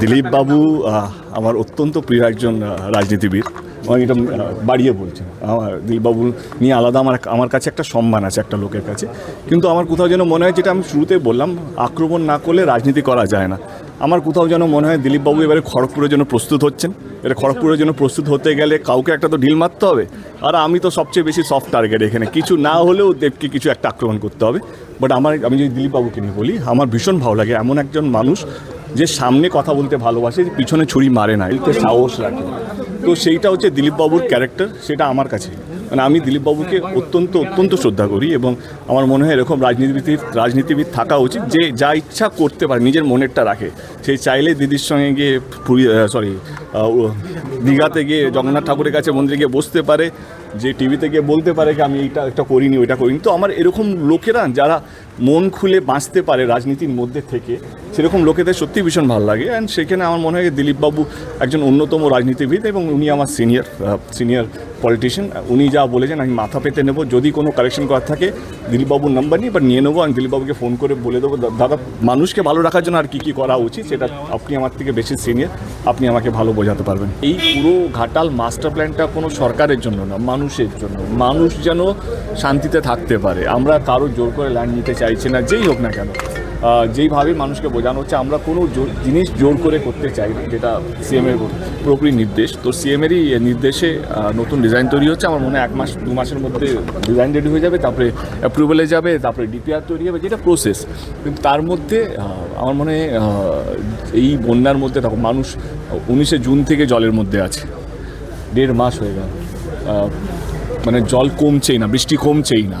দিলীপ বাবু আমার অত্যন্ত প্রিয় একজন রাজনীতিবিদ। আমি এটা বাড়িয়ে বলছি। আমার দিলীপবাবু নিয়ে আলাদা আমার আমার কাছে একটা সম্মান আছে একটা লোকের কাছে। কিন্তু আমার কোথাও যেন মনে হয় যেটা আমি শুরুতে বললাম আক্রমণ না করলে রাজনীতি করা যায় না। আমার কোথাও যেন মনে হয় দিলীপবাবু এবারে খড়গপুরের জন্য প্রস্তুত হচ্ছেন। এবারে খড়গপুরের জন্য প্রস্তুত হতে গেলে কাউকে একটা তো ঢিল মারতে হবে। আর আমি তো সবচেয়ে বেশি সফট টার্গেট এখানে। কিছু না হলেও দেবকে কিছু একটা আক্রমণ করতে হবে। বাট আমার আমি যদি দিলীপবাবুকে নিয়ে বলি আমার ভীষণ ভালো লাগে। এমন একজন মানুষ যে সামনে কথা বলতে ভালোবাসে, যে পিছনে ছুরি মারে না, এতে সাহস রাখে তো সেইটা হচ্ছে দিলীপবাবুর ক্যারেক্টার সেটা আমার কাছে। মানে আমি দিলীপবাবুকে অত্যন্ত অত্যন্ত শ্রদ্ধা করি এবং আমার মনে হয় এরকম রাজনীতিবিদ রাজনীতিবিদ থাকা উচিত, যে যা ইচ্ছা করতে পারে, নিজের মনেরটা রাখে। সেই চাইলে দিদির সঙ্গে গিয়ে সরি দীঘাতে গিয়ে জগন্নাথ ঠাকুরের কাছে মন্দিরে গিয়ে বসতে পারে, যে টিভিতে গিয়ে বলতে পারে কি আমি এটা একটা করিনি, ওইটা করিনি। তো আমার এরকম লোকেরা যারা মন খুলে বাঁচতে পারে রাজনীতির মধ্যে থেকে, সেরকম লোকেদের সত্যি ভীষণ ভালো লাগে। অ্যান্ড সেখানে আমার মনে হয় দিলীপবাবু একজন অন্যতম রাজনীতিবিদ এবং উনি আমার সিনিয়র সিনিয়র পলিটিশিয়ান উনি যা বলেছেন, আমি মাথা পেতে নেব। যদি কোনো কারেকশন করার থাকে, দিলীপবাবুর নাম্বার নিয়ে বা নিয়ে নেব আমি দিলীপবাবুকে ফোন করে বলে দেবো দাদা, মানুষকে ভালো রাখার জন্য আর কী কী করা উচিত, সেটা আপনি আমার থেকে বেশি সিনিয়র আপনি আমাকে ভালো বোঝাতে পারবেন। এই পুরো ঘাটাল মাস্টার প্ল্যানটা কোনো সরকারের জন্য না, মানুষের জন্য। মানুষ যেন শান্তিতে থাকতে পারে। আমরা কারও জোর করে ল্যান্ড নিতে চাইছি না, যেই হোক না কেন। যেইভাবে মানুষকে বোঝানো হচ্ছে, আমরা কোনো জিনিস জোর করে করতে চাই না, যেটা সিএমের পুরোপুরি নির্দেশ। তো সিএমেরই নির্দেশে নতুন ডিজাইন তৈরি হচ্ছে। আমার মনে হয় এক মাস, দু মাসের মধ্যে ডিজাইন রেডি হয়ে যাবে, তারপরে অ্যাপ্রুভালে যাবে, তারপরে ডিপিআর তৈরি হবে, যেটা প্রসেস কিন্তু তার মধ্যে আমার মনে এই বন্যার মধ্যে, দেখো, মানুষ উনিশে জুন থেকে জলের মধ্যে আছে। দেড় মাস হয়ে গেল। মানে জল কমছেই না, বৃষ্টি কমছেই না।